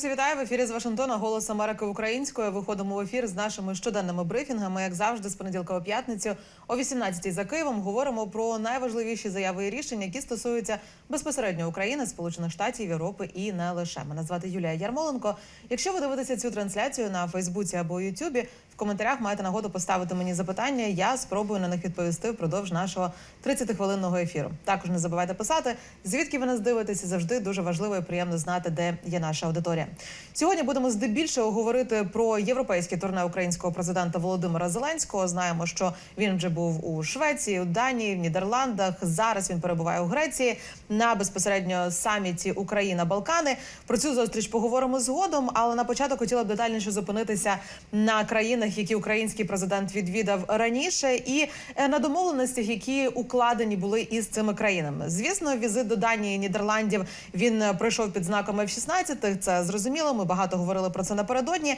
Друзі, вітаю в ефірі з Вашингтона. Голос Америки українською. Виходимо в ефір з нашими щоденними брифінгами. Як завжди, з понеділка по п'ятницю о 18-й за Києвом говоримо про найважливіші заяви і рішення, які стосуються безпосередньо України, Сполучених Штатів, Європи і не лише. Мене звати Юлія Ярмоленко. Якщо ви дивитеся цю трансляцію на Фейсбуці або Ютубі, в коментарях маєте нагоду поставити мені запитання. Я спробую на них відповісти впродовж нашого 30-хвилинного ефіру. Також не забувайте писати, звідки ви нас дивитеся. Завжди дуже важливо і приємно знати, де є наша аудиторія. Сьогодні будемо здебільшого говорити про європейське турне українського президента Володимира Зеленського. Знаємо, що він вже був у Швеції, у Данії, в Нідерландах. Зараз він перебуває у Греції на безпосередньо саміті Україна Балкани. Про цю зустріч поговоримо згодом. Але на початок хотіла б детальніше зупинитися на країнах, які український президент відвідав раніше, і е, на домовленостях, які укладені були із цими країнами. Звісно, візит до Данії і Нідерландів він е, пройшов під знаком F-16, Це зрозуміло. Ми багато говорили про це напередодні.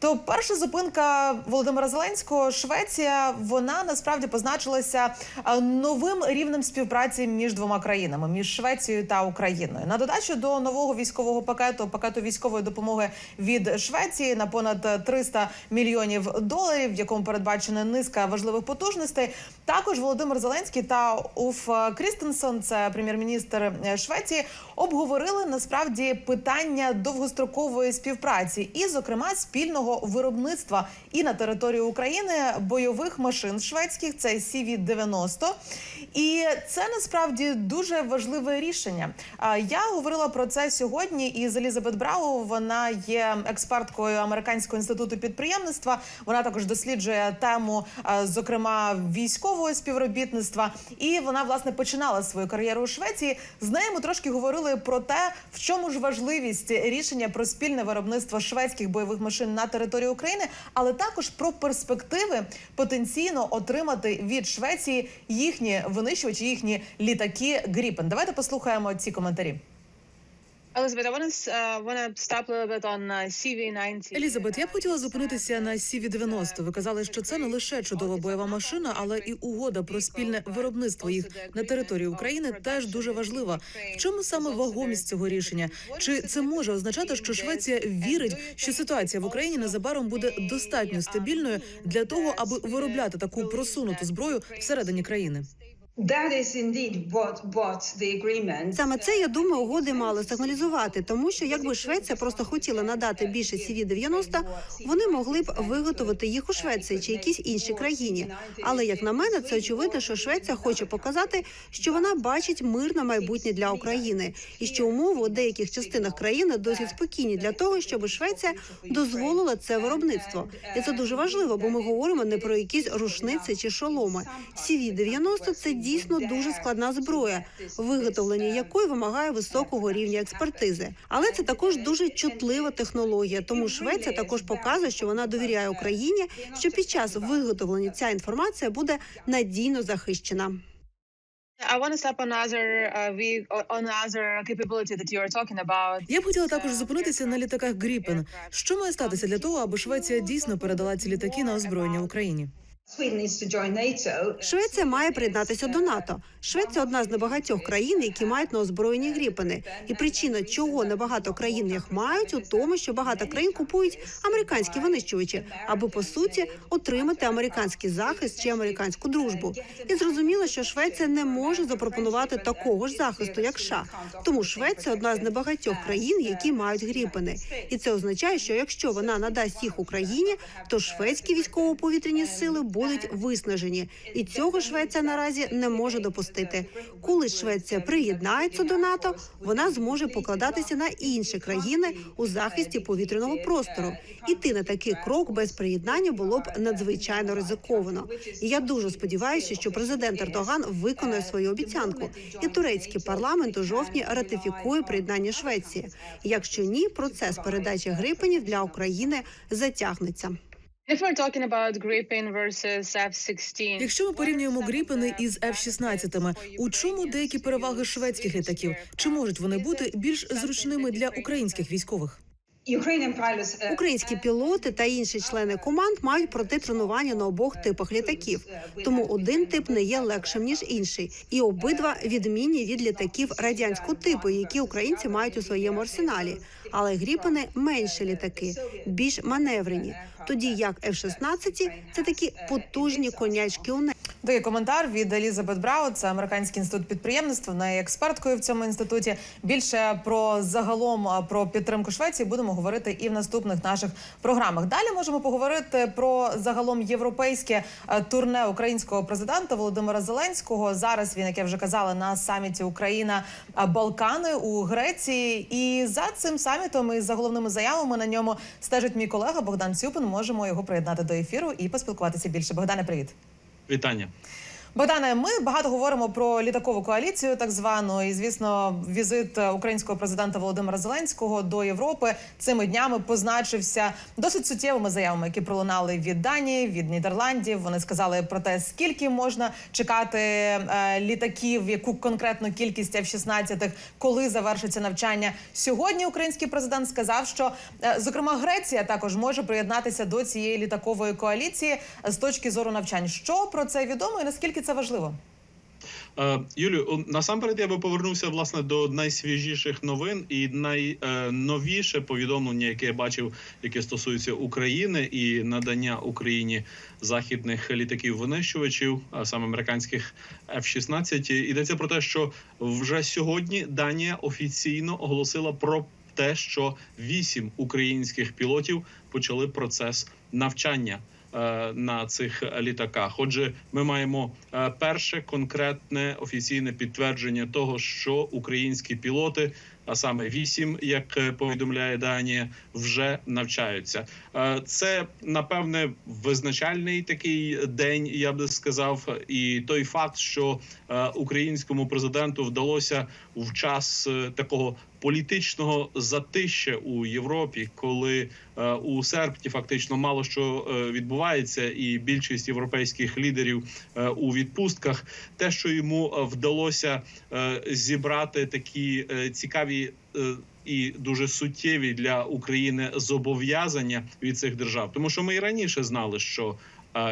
То перша зупинка Володимира Зеленського, Швеція, вона насправді позначилася е, новим рівнем співпраці між двома країнами між Швецією та Україною. На додачу до нового військового пакету пакету військової допомоги від Швеції на понад 300 мільйонів доларів, в якому передбачена низка важливих потужностей. Також Володимир Зеленський та Уф Крістенсон, це прем'єр-міністр Швеції, обговорили насправді питання довгострокової співпраці і, зокрема, спільного виробництва і на території України бойових машин шведських. Це CV-90. І це насправді дуже важливе рішення. Я говорила про це сьогодні із Елізабет Брау. Вона є експерткою американського інституту підприємництва. Вона також досліджує тему, зокрема військового співробітництва. І вона власне починала свою кар'єру у Швеції. З нею ми трошки говорили про те, в чому ж важливість рішення про спільне виробництво шведських бойових машин на території України, але також про перспективи потенційно отримати від Швеції їхні винищувачі, їхні літаки Гріпен. Давайте послухаємо ці коментарі. Elizabeth, I want to want to stop a little bit on CV90. Елізабет, я б хотіла зупинитися на CV-90. Ви казали, що це не лише чудова бойова машина, але і угода про спільне виробництво їх на території України теж дуже важлива. В чому саме вагомість цього рішення? Чи це може означати, що Швеція вірить, що ситуація в Україні незабаром буде достатньо стабільною для того, аби виробляти таку просунуту зброю всередині країни? Саме це я думаю, угоди мали сигналізувати, тому що якби Швеція просто хотіла надати більше CV-90, вони могли б виготовити їх у Швеції чи якійсь іншій країні. Але як на мене, це очевидно, що Швеція хоче показати, що вона бачить мирне майбутнє для України, і що умови у деяких частинах країни досить спокійні для того, щоб Швеція дозволила це виробництво. І це дуже важливо, бо ми говоримо не про якісь рушниці чи шоломи. CV-90 – це дійсно дуже складна зброя, виготовлення якої вимагає високого рівня експертизи. Але це також дуже чутлива технологія. Тому Швеція також показує, що вона довіряє Україні, що під час виготовлення ця інформація буде надійно захищена. Uh, about. Я б хотіла також зупинитися на літаках Гріпен. Що має статися для того, аби Швеція дійсно передала ці літаки на озброєння Україні? Швеція має приєднатися до НАТО. Швеція одна з небагатьох країн, які мають на озброєнні гріпени. І причина, чого небагато країн їх мають, у тому, що багато країн купують американські винищувачі, аби по суті отримати американський захист чи американську дружбу. І зрозуміло, що Швеція не може запропонувати такого ж захисту, як США. Тому Швеція одна з небагатьох країн, які мають гріпени. І це означає, що якщо вона надасть їх Україні, то шведські військово-повітряні сили будуть виснажені, і цього Швеція наразі не може допустити. Коли Швеція приєднається до НАТО, вона зможе покладатися на інші країни у захисті повітряного простору. Іти на такий крок без приєднання було б надзвичайно ризиковано. І я дуже сподіваюся, що президент Ердоган виконає свою обіцянку, і турецький парламент у жовтні ратифікує приєднання Швеції. Якщо ні, процес передачі грипенів для України затягнеться. If we're talking about Gripen versus F-16, Якщо ми порівнюємо Гріпени із F-16, у чому деякі переваги шведських літаків? Чи можуть вони бути більш зручними для українських військових? Ukrainian pilots. uh, Українські пілоти та інші члени команд мають пройти тренування на обох типах літаків. Тому один тип не є легшим ніж інший, і обидва відмінні від літаків радянського типу, які українці мають у своєму арсеналі. але гріпени менші літаки, більш маневрені. Тоді як F-16 – це такі потужні конячки у небі. Такий коментар від Елізабет Браут, це американський інститут підприємництва. Вона є експерткою в цьому інституті. Більше про загалом про підтримку Швеції будемо говорити і в наступних наших програмах. Далі можемо поговорити про загалом європейське турне українського президента Володимира Зеленського. Зараз він, як я вже казала, на саміті Україна Балкани у Греції. І за цим самітом і за головними заявами на ньому стежить мій колега Богдан Цюпин. Можемо його приєднати до ефіру і поспілкуватися більше. Богдане, привіт. Вітання. Богдане, ми багато говоримо про літакову коаліцію, так звану, і звісно, візит українського президента Володимира Зеленського до Європи цими днями позначився досить суттєвими заявами, які пролунали від Данії, від Нідерландів. Вони сказали про те, скільки можна чекати е, літаків, яку конкретну кількість F-16, коли завершиться навчання. Сьогодні український президент сказав, що е, зокрема Греція також може приєднатися до цієї літакової коаліції з точки зору навчань. Що про це відомо і наскільки це важливо? Е, Юлію, насамперед я би повернувся власне до найсвіжіших новин і найновіше повідомлення, яке я бачив, яке стосується України і надання Україні західних літаків винищувачів, а саме американських F-16. Йдеться про те, що вже сьогодні Данія офіційно оголосила про те, що вісім українських пілотів почали процес навчання. Е, На цих літаках, отже, ми маємо е, перше конкретне офіційне підтвердження того, що українські пілоти, а саме вісім, як е, повідомляє Данія, вже навчаються. Це напевне визначальний такий день, я би сказав, і той факт, що українському президенту вдалося в час такого політичного затища у Європі, коли е, у серпні фактично мало що е, відбувається, і більшість європейських лідерів е, у відпустках, те, що йому вдалося зібрати такі цікаві. І дуже суттєві для України зобов'язання від цих держав, тому що ми і раніше знали, що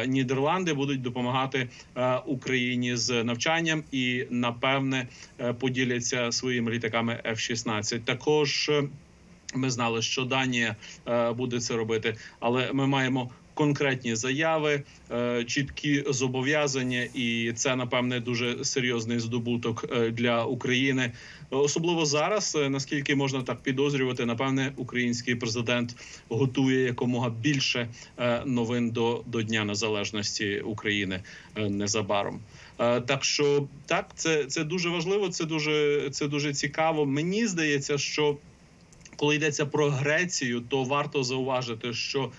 Нідерланди будуть допомагати е, Україні з навчанням і напевне е, поділяться своїми літаками F-16. Також е, ми знали, що Данія е, буде це робити, але ми маємо. Конкретні заяви, е, чіткі зобов'язання, і це напевне дуже серйозний здобуток е, для України, особливо зараз. е, Наскільки можна так підозрювати, напевне, український президент готує якомога більше новин до, до Дня Незалежності України незабаром. Так що так, це, це дуже важливо. Це дуже це дуже цікаво. Мені здається, що коли йдеться про Грецію, то варто зауважити, що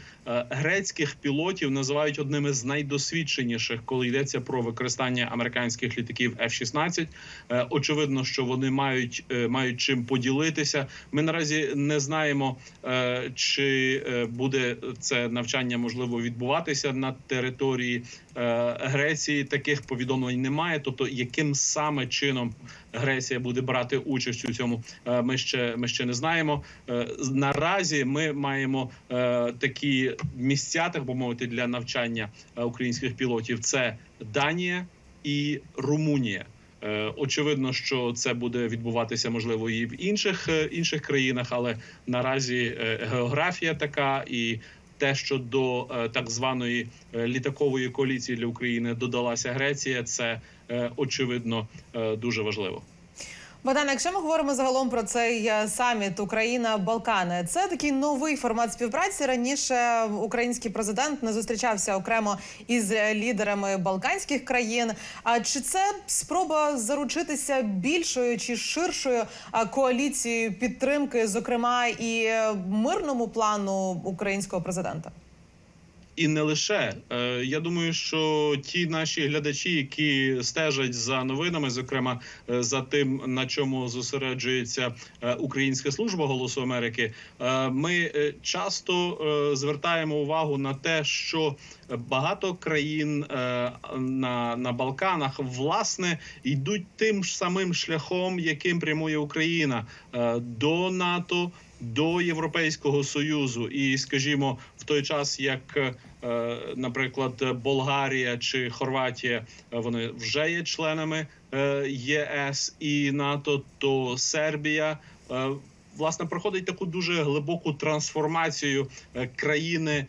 грецьких пілотів називають одними з найдосвідченіших, коли йдеться про використання американських літаків F-16. Е, Очевидно, що вони мають е, мають чим поділитися. Ми наразі не знаємо, е, чи е, буде це навчання можливо відбуватися на території е, Греції. Таких повідомлень немає. Тобто, яким саме чином Греція буде брати участь у цьому, е, ми ще ми ще не знаємо. Е, Наразі ми маємо е, такі місця, так би мовити, для навчання е, українських пілотів. Це Данія і Румунія. Е, Очевидно, що це буде відбуватися можливо і в інших е, інших країнах, але наразі географія така і. Те, що до так званої літакової коаліції для України додалася Греція, це очевидно дуже важливо. Богдане, якщо ми говоримо загалом про цей е, саміт Україна Балкани, це такий новий формат співпраці. Раніше український президент не зустрічався окремо із е, лідерами балканських країн. А чи це спроба заручитися більшою чи ширшою коаліцією підтримки, зокрема і е, мирному плану українського президента? І не лише Е, я думаю, що ті наші глядачі, які стежать за новинами, зокрема е, за тим, на чому зосереджується е, Українська служба голосу Америки, ми часто звертаємо увагу на те, що багато країн на, на Балканах власне йдуть тим ж самим шляхом, яким прямує Україна до НАТО. До Європейського союзу, і скажімо, в той час як, е, наприклад, Болгарія чи Хорватія, е, вони вже є членами е, ЄС і НАТО, то Сербія власне проходить таку дуже глибоку трансформацію країни,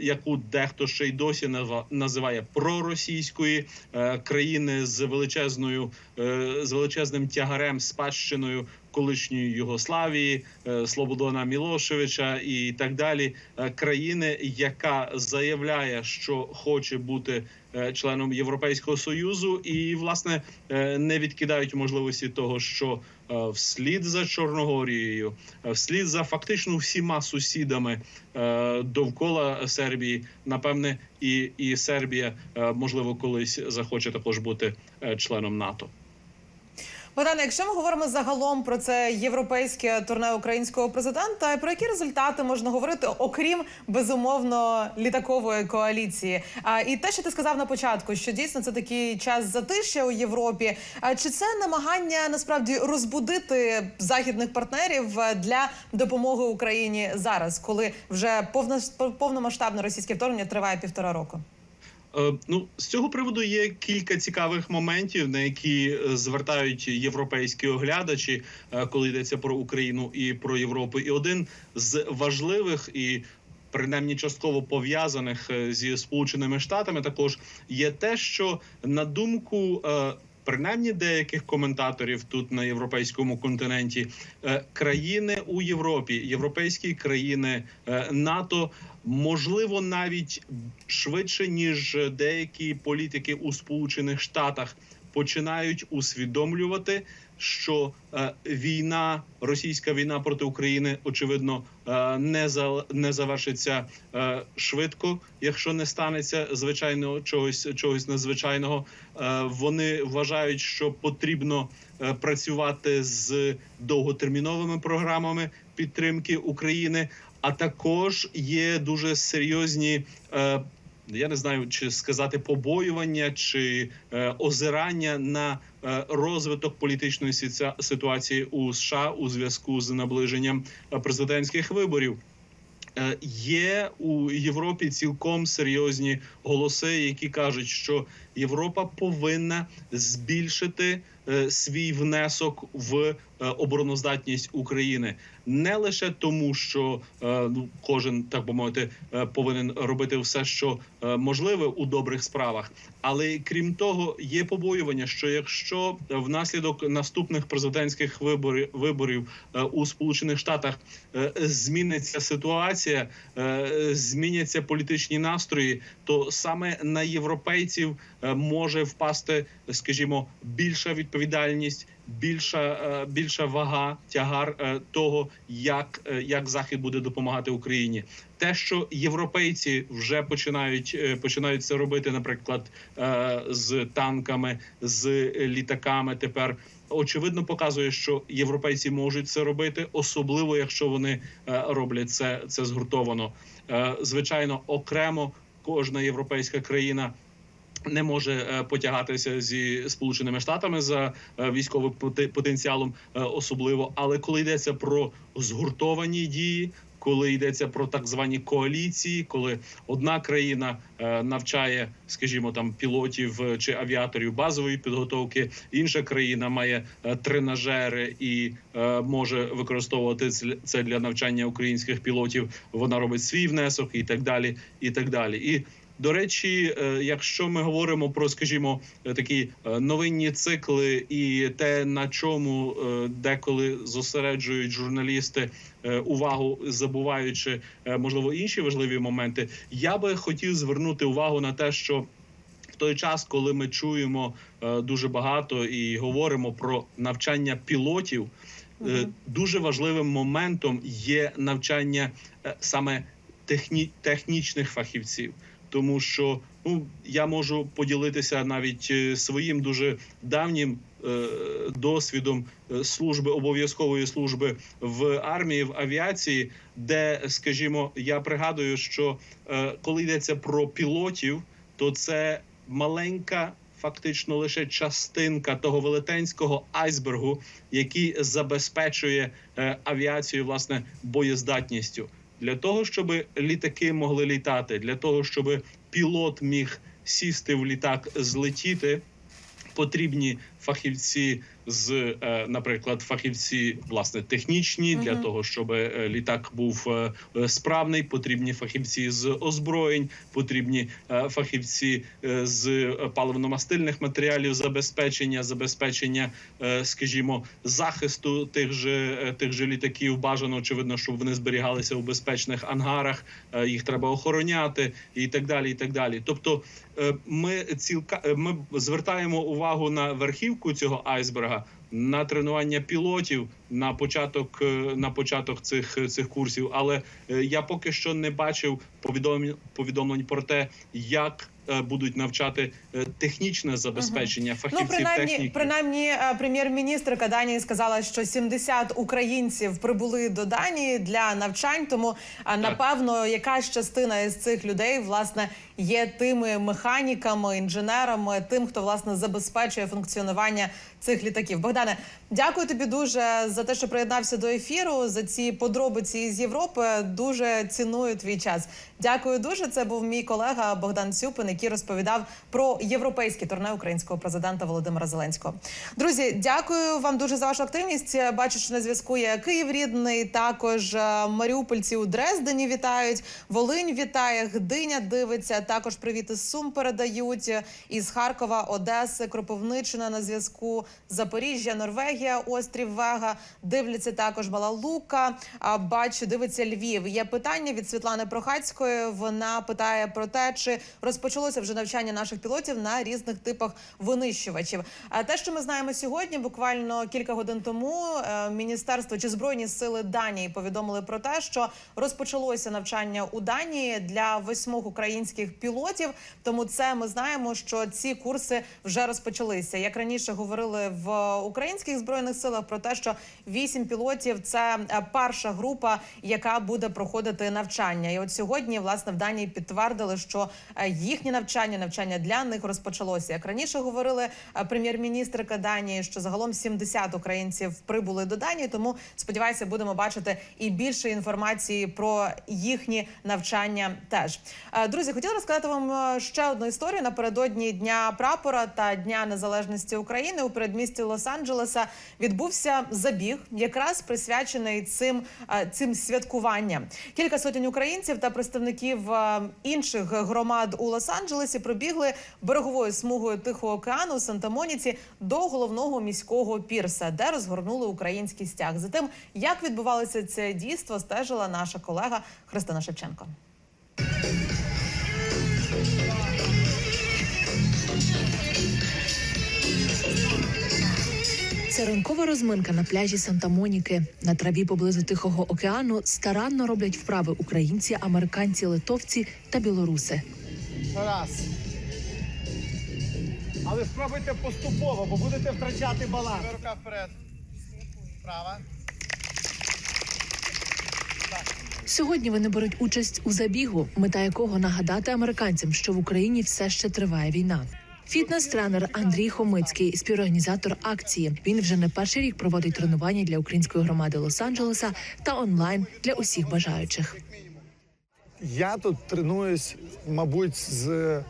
яку дехто ще й досі називає проросійської країни з величезною з величезним тягарем спадщиною колишньої Югославії, е, Слободана Мілошевича і так далі. Е, країни, яка заявляє, що хоче бути е, членом Європейського союзу, і власне не відкидають можливості того, що вслід за Чорногорією, вслід за фактично всіма сусідами довкола Сербії, напевне, і, і Сербія можливо колись захоче також бути членом НАТО. Богдане, якщо ми говоримо загалом про це європейське турне українського президента, про які результати можна говорити, окрім безумовно літакової коаліції? А і те, що ти сказав на початку, що дійсно це такий час затишя у Європі. А чи це намагання насправді розбудити західних партнерів е, для допомоги Україні зараз, коли вже повно- повномасштабне російське вторгнення триває півтора року? Е, Ну, з цього приводу є кілька цікавих моментів, на які е, звертають європейські оглядачі, е, коли йдеться про Україну і про Європу. І один з важливих і принаймні частково пов'язаних зі сполученими штатами, також є те, що на думку. Принаймні деяких коментаторів тут на європейському континенті. Е, країни у Європі, європейські країни е, НАТО, можливо, навіть швидше ніж деякі політики у Сполучених Штатах починають усвідомлювати, що е, війна, російська війна проти України, очевидно, е, не за не завершиться е, швидко, якщо не станеться звичайного чогось чогось надзвичайного. Вони вважають, що потрібно працювати з довготерміновими програмами підтримки України. А також є дуже серйозні. Я не знаю, чи сказати побоювання чи е, озирання на е, розвиток політичної ситуації у США у зв'язку з наближенням е, президентських виборів. Е, Є у Європі цілком серйозні голоси, які кажуть, що Європа повинна збільшити свій внесок в е, обороноздатність України не лише тому, що е, ну кожен так би мовити е, повинен робити все, що е, можливе у добрих справах, але крім того, є побоювання, що якщо внаслідок наступних президентських виборів виборів е, у Сполучених Штатах е, зміниться ситуація, е, зміняться політичні настрої, то саме на європейців е, може впасти, скажімо, більша відповідальність. Більша е, більша вага, тягар е, того, як, е, як захід буде допомагати Україні, те, що європейці вже починають починають це робити, наприклад, з танками, з літаками. Тепер очевидно показує, що європейці можуть це робити, особливо якщо вони роблять це, це згуртовано. Звичайно, окремо кожна європейська країна. Не може е, потягатися зі сполученими штатами за е, військовим потенціалом, е, особливо. Але коли йдеться про згуртовані дії, коли йдеться про так звані коаліції, коли одна країна навчає, скажімо, там пілотів чи авіаторів базової підготовки, інша країна має тренажери і може використовувати це для навчання українських пілотів. Вона робить свій внесок і так далі, і так далі. І до речі, е, якщо ми говоримо про, скажімо, е, такі е, новинні цикли і те, на чому деколи зосереджують журналісти увагу, забуваючи можливо інші важливі моменти, я би хотів звернути увагу на те, що в той час, коли ми чуємо дуже багато і говоримо про навчання пілотів. Дуже важливим моментом є навчання саме техні, технічних фахівців, тому що ну я можу поділитися навіть е, своїм дуже давнім е, досвідом е, служби обов'язкової служби в армії в авіації, де, скажімо, я пригадую, що е, коли йдеться про пілотів, то це маленька. Фактично лише частинка того велетенського айсбергу, який забезпечує е, авіацію власне боєздатністю для того, щоб літаки могли літати, для того, щоб пілот міг сісти в літак, злетіти. Потрібні фахівці з, е, наприклад, фахівці власне технічні для того, щоб е, літак був е, справний. Потрібні фахівці з озброєнь, потрібні фахівці з паливно-мастильних матеріалів, забезпечення, забезпечення, скажімо, захисту тих же тих же літаків. Бажано очевидно, щоб вони зберігалися у безпечних ангарах. Їх треба охороняти і так далі. І так далі. Тобто, ми цілка ми звертаємо увагу на верхівку цього айсберга. На тренування пілотів на початок е, на початок цих цих курсів, але е, я поки що не бачив повідомлень повідомлень про те, як е, будуть навчати е, технічне забезпечення Ну, фахівців принаймні, техніки. принаймні, е, прем'єр-міністрка Данії сказала, що 70 українців прибули до Данії для навчань. Тому а, напевно, якась частина із цих людей власне є тими механіками, інженерами, тим, хто власне забезпечує функціонування цих літаків. Богдане, дякую тобі дуже за те, що приєднався до ефіру. За ці подробиці з Європи. Дуже ціную твій час. Дякую дуже. Це був мій колега Богдан Цюпин, який розповідав про європейське турне українського президента Володимира Зеленського. Друзі, дякую вам дуже за вашу активність. Бачу, що на зв'язку є Київ рідний. Також е, маріупольці у Дрездені вітають. Волинь вітає, Гдиня дивиться. Також привіт із Сум передають із Харкова, Одеси, Кропивниччина на зв'язку. Запоріжжя, Норвегія, острів Вега. Дивляться також Балалука. А бачу, дивиться Львів. Є питання від Світлани Прохацької. Вона питає про те, чи розпочалося вже навчання наших пілотів на різних типах винищувачів. А те, що ми знаємо сьогодні, буквально кілька годин тому, е, міністерство чи збройні сили Данії повідомили про те, що розпочалося навчання у Данії для восьмох українських пілотів. Тому це ми знаємо, що ці курси вже розпочалися. Як раніше говорили в українських збройних силах про те, що вісім пілотів це е, перша група, яка буде проходити навчання. І от сьогодні, власне, в Данії підтвердили, що е, їхнє навчання, навчання для них розпочалося. Як раніше говорили е, прем'єр-міністрика Данії, що загалом 70 українців прибули до Данії. Тому сподіваюся, будемо бачити і більше інформації про їхні навчання. Теж Е, друзі, хотіла розказати вам ще одну історію напередодні дня прапора та дня незалежності України у передмісті Лос-Анджелеса відбувся забіг, якраз присвячений цим, цим святкуванням. Кілька сотень українців та представників е, інших громад у Лос-Анджелесі пробігли береговою смугою Тихого океану Санта-Моніці до головного міського пірса, де розгорнули український стяг. За тим, як відбувалося це дійство, стежила наша колега Христина Шевченко. Це ранкова розминка на пляжі Санта-Моніки. На траві поблизу Тихого океану старанно роблять вправи українці, американці, литовці та білоруси. Раз. Але спробуйте поступово, бо будете втрачати баланс. Рука вперед. Права. Сьогодні вони беруть участь у забігу, мета якого нагадати американцям, що в Україні все ще триває війна. Фітнес-тренер Андрій Хомицький, співорганізатор акції. Він вже не перший рік проводить тренування для української громади Лос-Анджелеса та онлайн для усіх бажаючих. Я тут тренуюсь, мабуть, з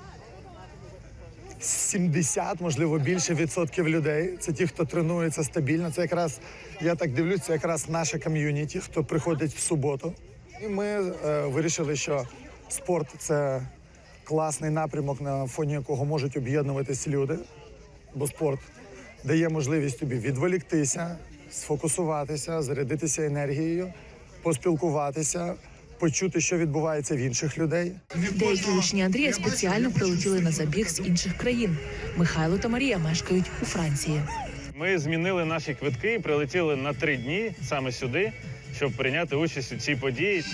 70, можливо, більше відсотків людей. Це ті, хто тренується стабільно. Це якраз я так дивлюся, це якраз наше ком'юніті, хто приходить в суботу. І ми е, вирішили, що спорт це класний напрямок, на фоні якого можуть об'єднуватись люди. Бо спорт дає можливість тобі відволіктися, сфокусуватися, зарядитися енергією, поспілкуватися, почути, що відбувається в інших людей. Деякі учні Андрія спеціально прилетіли на забіг з інших країн. Михайло та Марія мешкають у Франції. Ми змінили наші квитки і прилетіли на три дні саме сюди, щоб прийняти участь у цій події.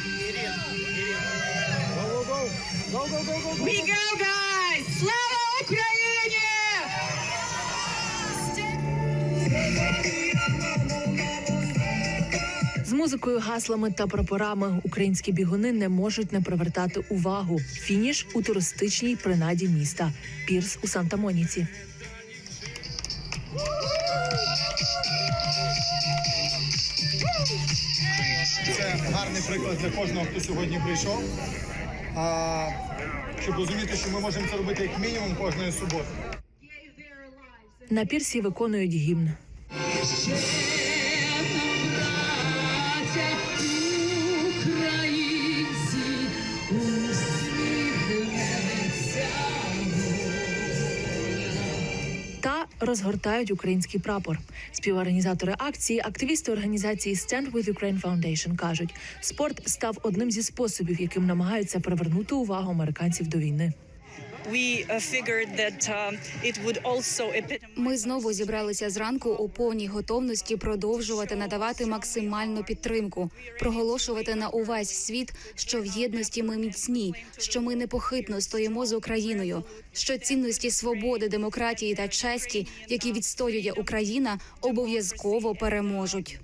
З музикою, гаслами та прапорами українські бігуни не можуть не привертати увагу. Фініш у туристичній принаді міста Пірс у Санта-Моніці. Це гарний приклад для кожного, хто сьогодні прийшов. А, щоб розуміти, що ми можемо це робити як мінімум кожної суботи. На пірсі виконують гімн. Розгортають український прапор. Співорганізатори акції, активісти організації Stand with Ukraine Foundation кажуть, спорт став одним зі способів, яким намагаються привернути увагу американців до війни. Ми знову зібралися зранку у повній готовності продовжувати надавати максимальну підтримку, проголошувати на увесь світ, що в єдності ми міцні, що ми непохитно стоїмо з Україною, що цінності свободи, демократії та честі, які відстоює Україна, обов'язково переможуть.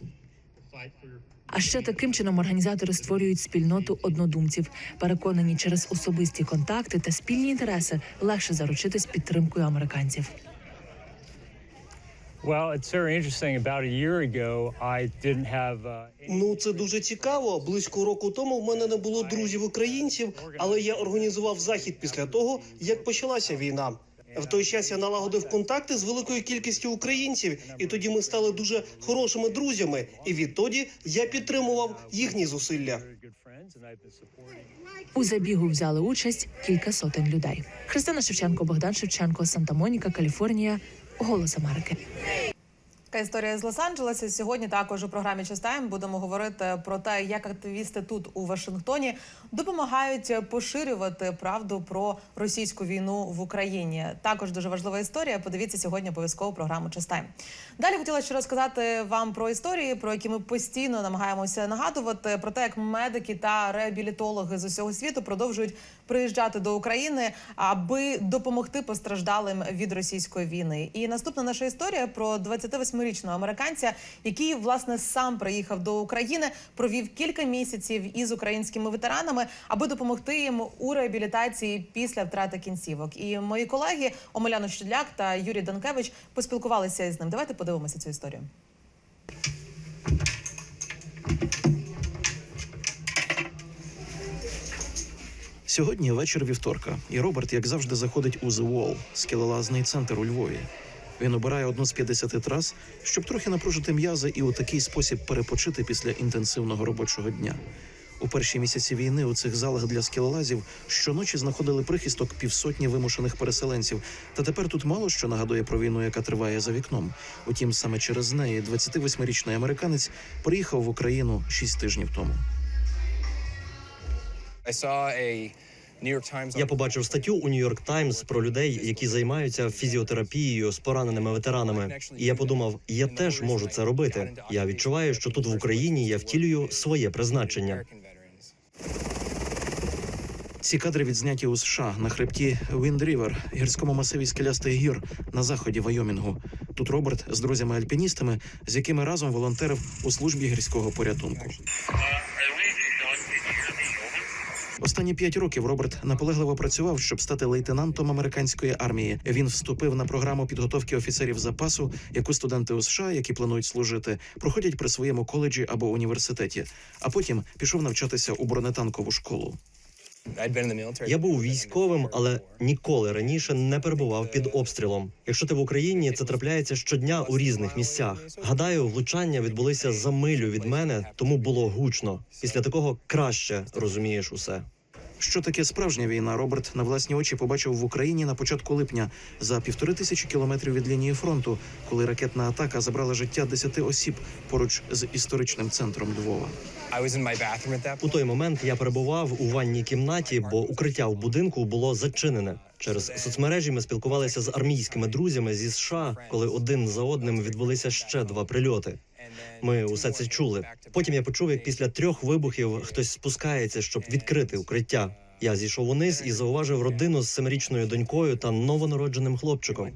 А ще таким чином організатори створюють спільноту однодумців, переконані через особисті контакти та спільні інтереси легше заручитись підтримкою американців. Uh, Ну, це дуже цікаво. Близько року тому в мене не було друзів українців, але я організував захід після того, як почалася війна. В той час я налагодив контакти з великою кількістю українців, і тоді ми стали дуже хорошими друзями. І відтоді я підтримував їхні зусилля. У забігу взяли участь кілька сотень людей. Христина Шевченко, Богдан Шевченко, Санта Моніка, Каліфорнія. Голос Америки. Така історія з Лос-Анджелеса. Сьогодні також у програмі «Частайм» будемо говорити про те, як активісти тут у Вашингтоні допомагають поширювати правду про російську війну в Україні. Також дуже важлива історія. Подивіться сьогодні обов'язково програму «Частайм». Далі хотіла ще розказати вам про історії, про які ми постійно намагаємося нагадувати, про те, як медики та реабілітологи з усього світу продовжують приїжджати до України, аби допомогти постраждалим від російської війни. І наступна наша історія про 28-річного американця, який власне сам приїхав до України, провів кілька місяців із українськими ветеранами, аби допомогти їм у реабілітації після втрати кінцівок. І мої колеги Омеляна Щудляк та Юрій Данкевич поспілкувалися із ним. Давайте подивимося цю історію. Сьогодні вечір вівторка, і Роберт, як завжди, заходить у The Wall, скелелазний центр у Львові. Він обирає одну з 50 трас, щоб трохи напружити м'язи і у такий спосіб перепочити після інтенсивного робочого дня. У перші місяці війни у цих залах для скелелазів щоночі знаходили прихисток півсотні вимушених переселенців. Та тепер тут мало що нагадує про війну, яка триває за вікном. Утім, саме через неї 28-річний американець приїхав в Україну 6 тижнів тому. Я побачив статтю у Нью-Йорк Таймс про людей, які займаються фізіотерапією з пораненими ветеранами. І я подумав, я теж можу це робити. Я відчуваю, що тут в Україні я втілюю своє призначення. Ці кадри відзняті у США на хребті Wind River, гірському масиві скелястих гір на заході Вайомінгу. Тут Роберт з друзями-альпіністами, з якими разом волонтерив у службі гірського порятунку. Останні п'ять років Роберт наполегливо працював, щоб стати лейтенантом американської армії. Він вступив на програму підготовки офіцерів запасу, яку студенти у США, які планують служити, проходять при своєму коледжі або університеті. А потім пішов навчатися у бронетанкову школу. Я був військовим, але ніколи раніше не перебував під обстрілом. Якщо ти в Україні, це трапляється щодня у різних місцях. Гадаю, влучання відбулися за милю від мене, тому було гучно. Після такого краще розумієш усе. Що таке справжня війна? Роберт на власні очі побачив в Україні на початку липня за півтори тисячі кілометрів від лінії фронту, коли ракетна атака забрала життя десяти осіб поруч з історичним центром Львова. У той момент я перебував у ванній кімнаті, бо укриття в будинку було зачинене. Через соцмережі ми спілкувалися з армійськими друзями зі США, коли один за одним відбулися ще два прильоти. Ми усе це чули. Потім я почув, як після трьох вибухів хтось спускається, щоб відкрити укриття. Я зійшов униз і зауважив родину з семирічною донькою та новонародженим хлопчиком.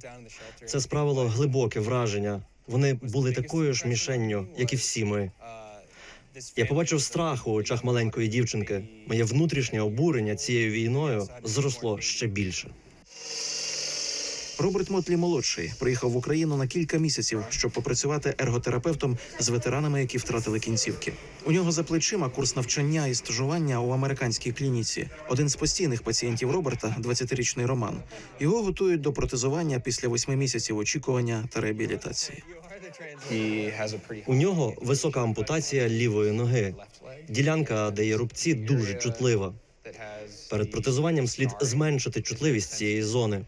Це справило глибоке враження. Вони були такою ж мішенню, як і всі ми. Я побачив страх у очах маленької дівчинки. Моє внутрішнє обурення цією війною зросло ще більше. Роберт Мотлі молодший приїхав в Україну на кілька місяців, щоб попрацювати ерготерапевтом з ветеранами, які втратили кінцівки. У нього за плечима курс навчання і стажування у американській клініці. Один з постійних пацієнтів Роберта, 20-річний Роман. Його готують до протезування після восьми місяців очікування та реабілітації. У нього висока ампутація лівої ноги. Ділянка, де є рубці, дуже чутлива. Перед протезуванням слід зменшити чутливість цієї зони.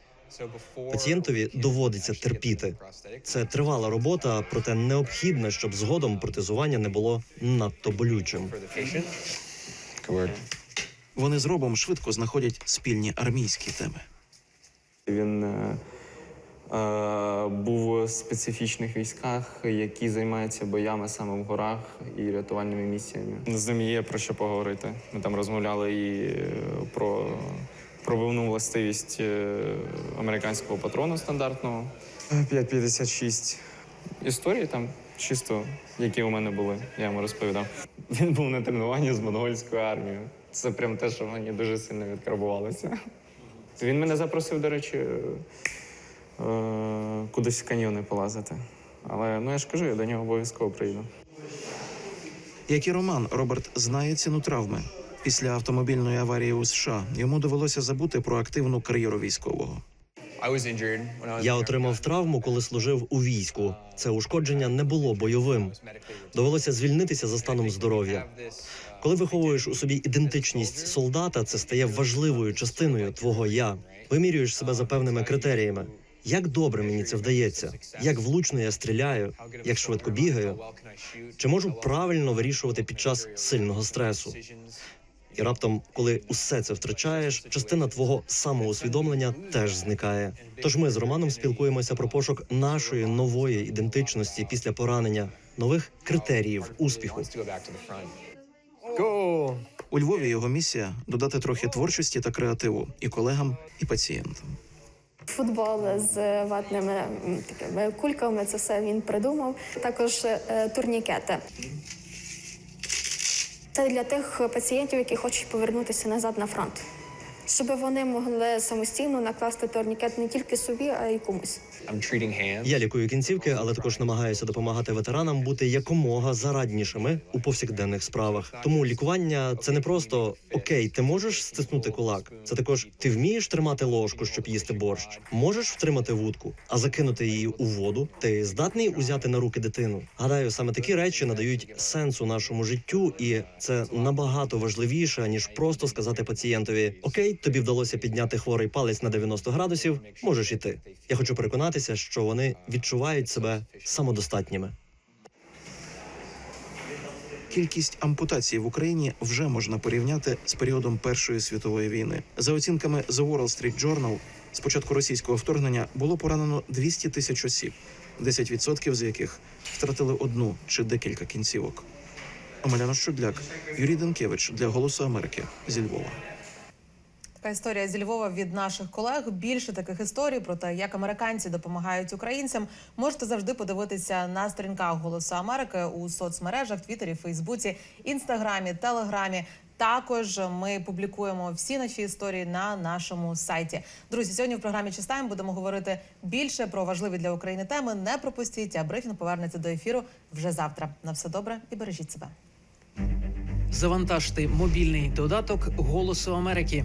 Пацієнтові доводиться терпіти. Це тривала робота, проте необхідна, щоб згодом протезування не було надто болючим. Вони з Робом швидко знаходять спільні армійські теми. Він е, е, був у специфічних військах, які займаються боями саме в горах і рятувальними місіями. З ним є про що поговорити. Ми там розмовляли і е, про пробивну властивість е, американського патрону стандартного 5,56. Історії там чисто, які у мене були, я йому розповідав. Він був на тренуванні з монгольською армією. Це прям те, що мені дуже сильно відкарбувалося. Він мене запросив, до речі, е, кудись в каньйони полазити. Але ну я ж кажу, я до нього обов'язково прийду. Як і Роман, Роберт знає ціну травми. Після автомобільної аварії у США йому довелося забути про активну кар'єру військового. Я отримав травму, коли служив у війську. Це ушкодження не було бойовим. Довелося звільнитися за станом здоров'я. Коли виховуєш у собі ідентичність солдата, це стає важливою частиною твого я. Вимірюєш себе за певними критеріями. Як добре мені це вдається? Як влучно я стріляю, як швидко бігаю? Чи можу правильно вирішувати під час сильного стресу? І раптом, коли усе це втрачаєш, частина твого самоусвідомлення теж зникає. Тож ми з Романом спілкуємося про пошук нашої нової ідентичності після поранення, нових критеріїв успіху. У Львові його місія додати трохи творчості та креативу і колегам, і пацієнтам. Футбол з ватними такими кульками, це все він придумав. Також е, турнікети. Це для тих пацієнтів, які хочуть повернутися назад на фронт, щоб вони могли самостійно накласти турнікет не тільки собі, а й комусь. Я лікую кінцівки, але також намагаюся допомагати ветеранам бути якомога зараднішими у повсякденних справах. Тому лікування це не просто окей, ти можеш стиснути кулак. Це також ти вмієш тримати ложку, щоб їсти борщ, можеш втримати вудку, а закинути її у воду. Ти здатний узяти на руки дитину. Гадаю, саме такі речі надають сенсу нашому життю, і це набагато важливіше ніж просто сказати пацієнтові: Окей, тобі вдалося підняти хворий палець на 90 градусів. Можеш іти. Я хочу переконатися, що вони відчувають себе самодостатніми. Кількість ампутацій в Україні вже можна порівняти з періодом Першої світової війни. За оцінками The Wall Street Journal, з початку російського вторгнення було поранено 200 тисяч осіб, 10% з яких втратили одну чи декілька кінцівок. Омеляна Щудляк, Юрій Денкевич для Голосу Америки зі Львова. Така історія зі Львова від наших колег. Більше таких історій про те, як американці допомагають українцям, можете завжди подивитися на сторінках Голосу Америки у соцмережах, Твіттері, Фейсбуці, Інстаграмі, Телеграмі. Також ми публікуємо всі наші історії на нашому сайті. Друзі, сьогодні в програмі Чистайм будемо говорити більше про важливі для України теми. Не пропустіть, а брифінг повернеться до ефіру вже завтра. На все добре і бережіть себе. Завантажте мобільний додаток Голосу Америки.